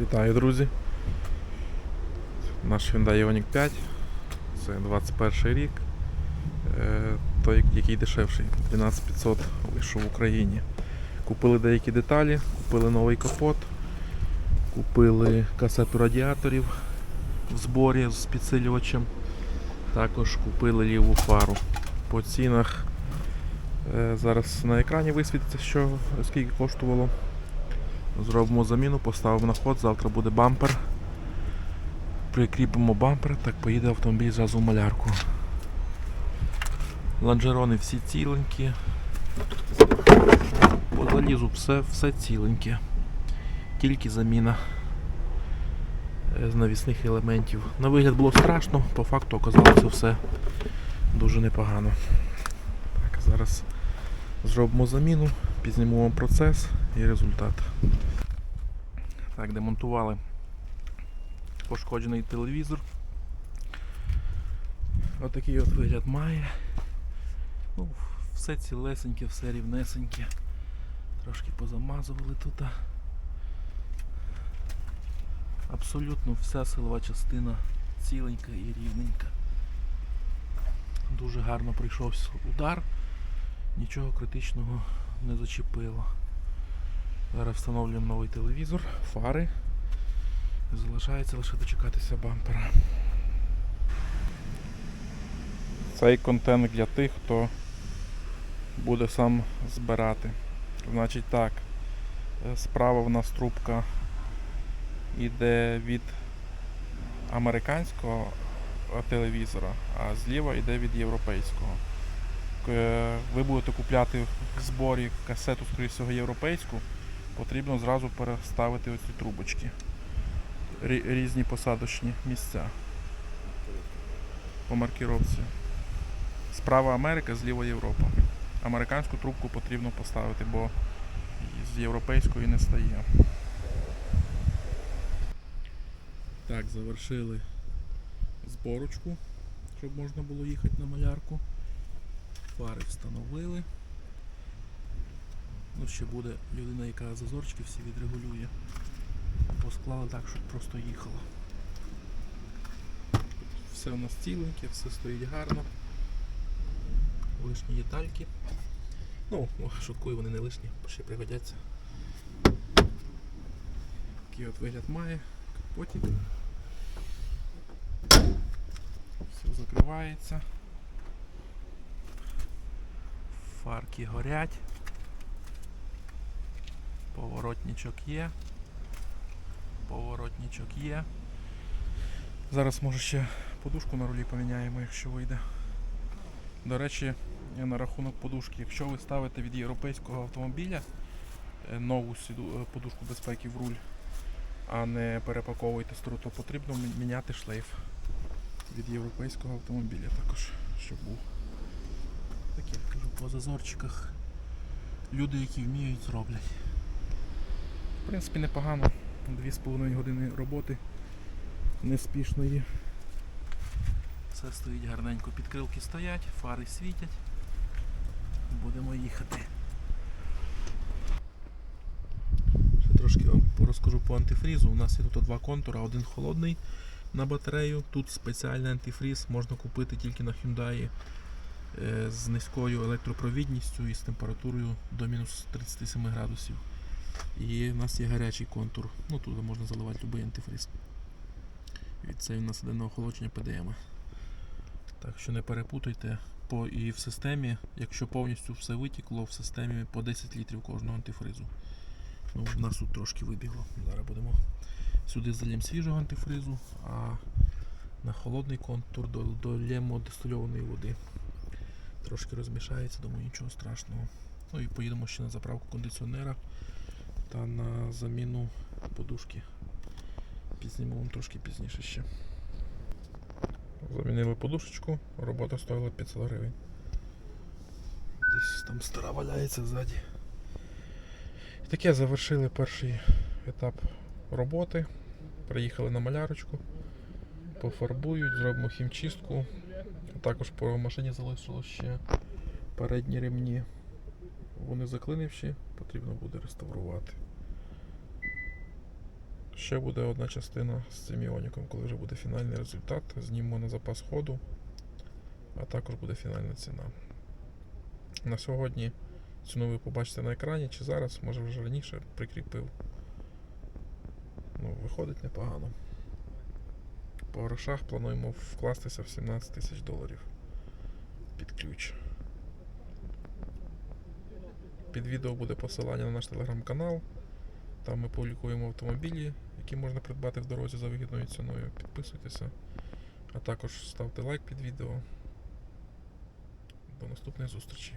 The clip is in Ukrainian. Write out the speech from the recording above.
Вітаю, друзі. Наш Hyundai Ioniq 5. Це 21 рік. Е, Той, який дешевший. 12500 вийшов в Україні. Купили деякі деталі, купили новий капот, купили касету радіаторів в зборі з підсилювачем. Також купили ліву фару. По цінах е, зараз на екрані висвітиться, що скільки коштувало. Зробимо заміну, поставимо на ход, завтра буде бампер. Прикріпимо бампер, так поїде автомобіль зразу в малярку. Лонжерони всі ціленькі. По залізу все, все ціленьке. Тільки заміна е, з навісних елементів. На вигляд було страшно, по факту оказалося все дуже непогано. Так, зараз зробимо заміну, пізнімемо процес і результат. Так, демонтували пошкоджений телевізор. Отакий от вигляд має. Ну, все цілесеньке, все рівнесеньке. Трошки позамазували тут. Абсолютно вся силова частина ціленька і рівненька. Дуже гарно прийшовся удар, нічого критичного не зачепило. Зараз встановлюємо новий телевізор, фари. Залишається лише дочекатися бампера. Цей контент для тих, хто буде сам збирати. Значить так, е, справа в нас трубка йде від американського е, телевізора, а зліва йде від європейського. Ви будете купляти в зборі касету, скоріше всього, європейську потрібно зразу переставити оці трубочки. Різні посадочні місця по маркіровці. Справа Америка, зліва Європа. Американську трубку потрібно поставити, бо з європейської не стає. Так, завершили зборочку, щоб можна було їхати на малярку. Фари встановили. Ну, ще буде людина, яка зазорчики всі відрегулює. Посклали так, щоб просто їхало. Все у нас ціленьке, все стоїть гарно. Лишні детальки. Ну, шуткую, вони не лишні, ще пригодяться. Такий от вигляд має. Капотик. Все закривається. Фарки горять. Поворотничок є. Поворотничок є. Зараз може ще подушку на рулі поміняємо, якщо вийде. До речі, на рахунок подушки, якщо ви ставите від європейського автомобіля е, нову е, подушку безпеки в руль, а не перепаковуєте стару, то потрібно міняти шлейф від європейського автомобіля також, щоб був. Таке кажу по зазорчиках. Люди, які вміють, зроблять. В принципі, непогано. 2,5 години роботи неспішної. Все стоїть гарненько, підкрилки стоять, фари світять. Будемо їхати. Ще трошки вам розкажу по антифрізу. У нас є тут два контура, один холодний на батарею. Тут спеціальний антифріз можна купити тільки на Hyundai е, з низькою електропровідністю і з температурою до мінус 37 градусів. І в нас є гарячий контур. Ну туди можна заливати будь-який антифриз. І це у нас на охолодження PDM. Так що не перепутайте. По, і в системі, якщо повністю все витікло, в системі по 10 літрів кожного антифризу. Ну, в нас тут трошки вибігло. Зараз будемо сюди зальємо свіжого антифризу, а на холодний контур до- долємо дистильованої води. Трошки розмішається, думаю, нічого страшного. Ну і поїдемо ще на заправку кондиціонера та на заміну подушки. Пізнімемо вам трошки пізніше ще. Замінили подушечку, робота стоїла 500 гривень. Десь там стара валяється ззаді. І таке завершили перший етап роботи. Приїхали на малярочку, пофарбують, зробимо хімчистку. Також по машині залишилось ще передні ремні. Вони заклинивші, потрібно буде реставрувати. Ще буде одна частина з цим іоніком, коли вже буде фінальний результат. Знімемо на запас ходу, а також буде фінальна ціна. На сьогодні ціну ви побачите на екрані, чи зараз, може вже раніше прикріпив. Ну, виходить непогано. По грошах плануємо вкластися в 17 тисяч доларів під ключ. Під відео буде посилання на наш телеграм-канал. Там ми публікуємо автомобілі, які можна придбати в дорозі за вигідною ціною. Підписуйтеся, а також ставте лайк під відео. До наступної зустрічі.